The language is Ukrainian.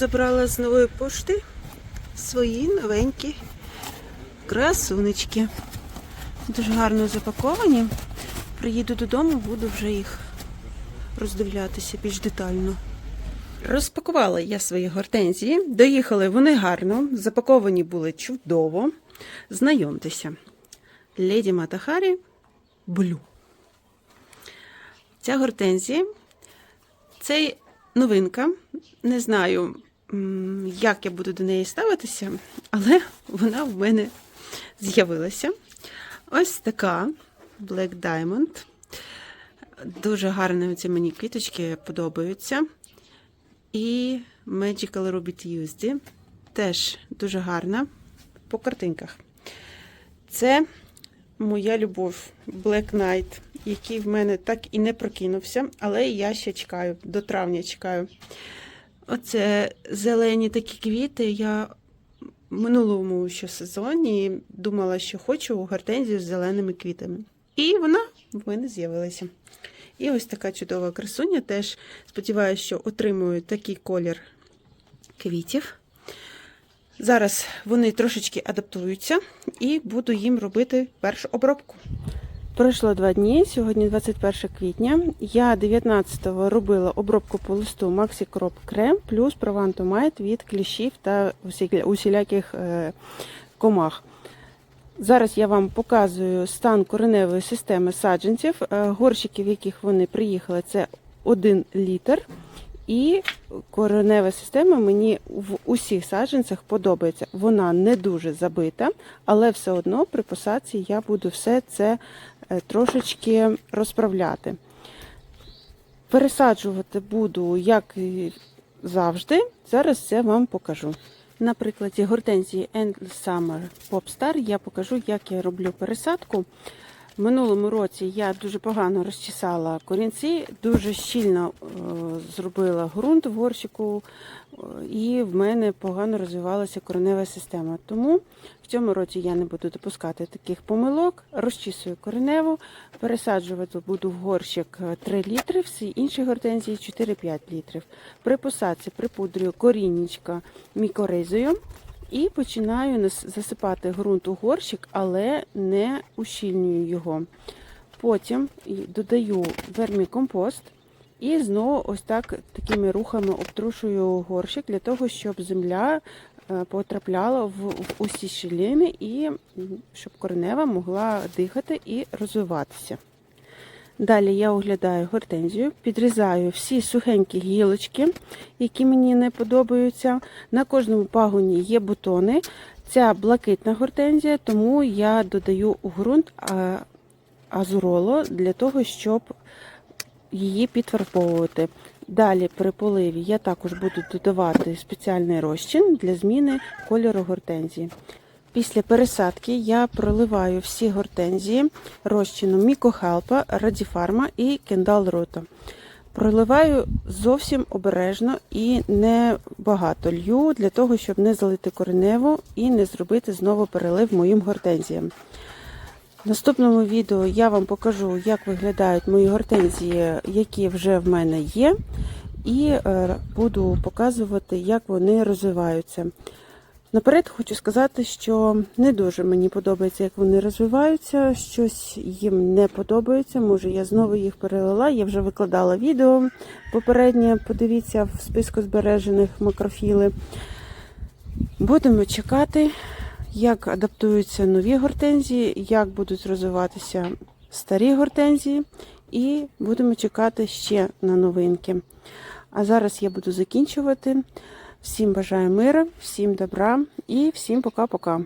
забрала з нової пошти свої новенькі красунечки. Дуже гарно запаковані. Приїду додому, буду вже їх роздивлятися більш детально. Розпакувала я свої гортензії. Доїхали вони гарно, запаковані були чудово. Знайомтеся. Леді Матахарі Блю. Ця гортензія це новинка. Не знаю, як я буду до неї ставитися, але вона в мене з'явилася. Ось така Black Diamond. Дуже гарні ці мені квіточки подобаються. І Magical Ruby Tuesday. Теж дуже гарна по картинках. Це моя любов Black Knight, який в мене так і не прокинувся, але я ще чекаю, до травня чекаю. Оце зелені такі квіти. Я в минулому ще сезоні думала, що хочу гортензію з зеленими квітами. І вона в мене з'явилася. І ось така чудова красуня. Теж сподіваюся, що отримую такий колір квітів. Зараз вони трошечки адаптуються і буду їм робити першу обробку. Пройшло два дні, сьогодні 21 квітня. Я 19-го робила обробку по листу Maxi Crop Крем плюс Провантомайт від кліщів та усіляких е, комах. Зараз я вам показую стан кореневої системи саджанців. Е, Горщики, в яких вони приїхали, це 1 літр. І коренева система мені в усіх саджанцях подобається. Вона не дуже забита, але все одно при посадці я буду все це трошечки розправляти. Пересаджувати буду, як завжди. Зараз це вам покажу. На прикладі гортензії Endless Summer Popstar я покажу, як я роблю пересадку. Минулому році я дуже погано розчесала корінці, дуже щільно е, зробила ґрунт в горщику, е, і в мене погано розвивалася коренева система. Тому в цьому році я не буду допускати таких помилок. Розчісую кореневу, пересаджувати буду в горщик 3 літри, всі інші гортензії 4-5 літрів. При посадці припудрюю коріннячка мікоризою. І починаю засипати ґрунт у горщик, але не ущільнюю його. Потім додаю вермікомпост і знову ось так такими рухами обтрушую горщик для того, щоб земля е, потрапляла в усі щілини і щоб коренева могла дихати і розвиватися. Далі я оглядаю гортензію, підрізаю всі сухенькі гілочки, які мені не подобаються. На кожному пагоні є бутони. Ця блакитна гортензія, тому я додаю у ґрунт азуроло для того, щоб її підфарбовувати. Далі при поливі я також буду додавати спеціальний розчин для зміни кольору гортензії. Після пересадки я проливаю всі гортензії розчином Мікохелпа, Радіфарма і Кендал Рота. Проливаю зовсім обережно і не багато лью для того, щоб не залити кореневу і не зробити знову перелив моїм гортензіям. В наступному відео я вам покажу, як виглядають мої гортензії, які вже в мене є, і е, буду показувати, як вони розвиваються. Наперед хочу сказати, що не дуже мені подобається, як вони розвиваються. Щось їм не подобається. Може, я знову їх перелила. Я вже викладала відео попереднє. Подивіться в списку збережених макрофіли. Будемо чекати, як адаптуються нові гортензії, як будуть розвиватися старі гортензії, і будемо чекати ще на новинки. А зараз я буду закінчувати. Всім бажаю миру, всім добра і всім пока-пока.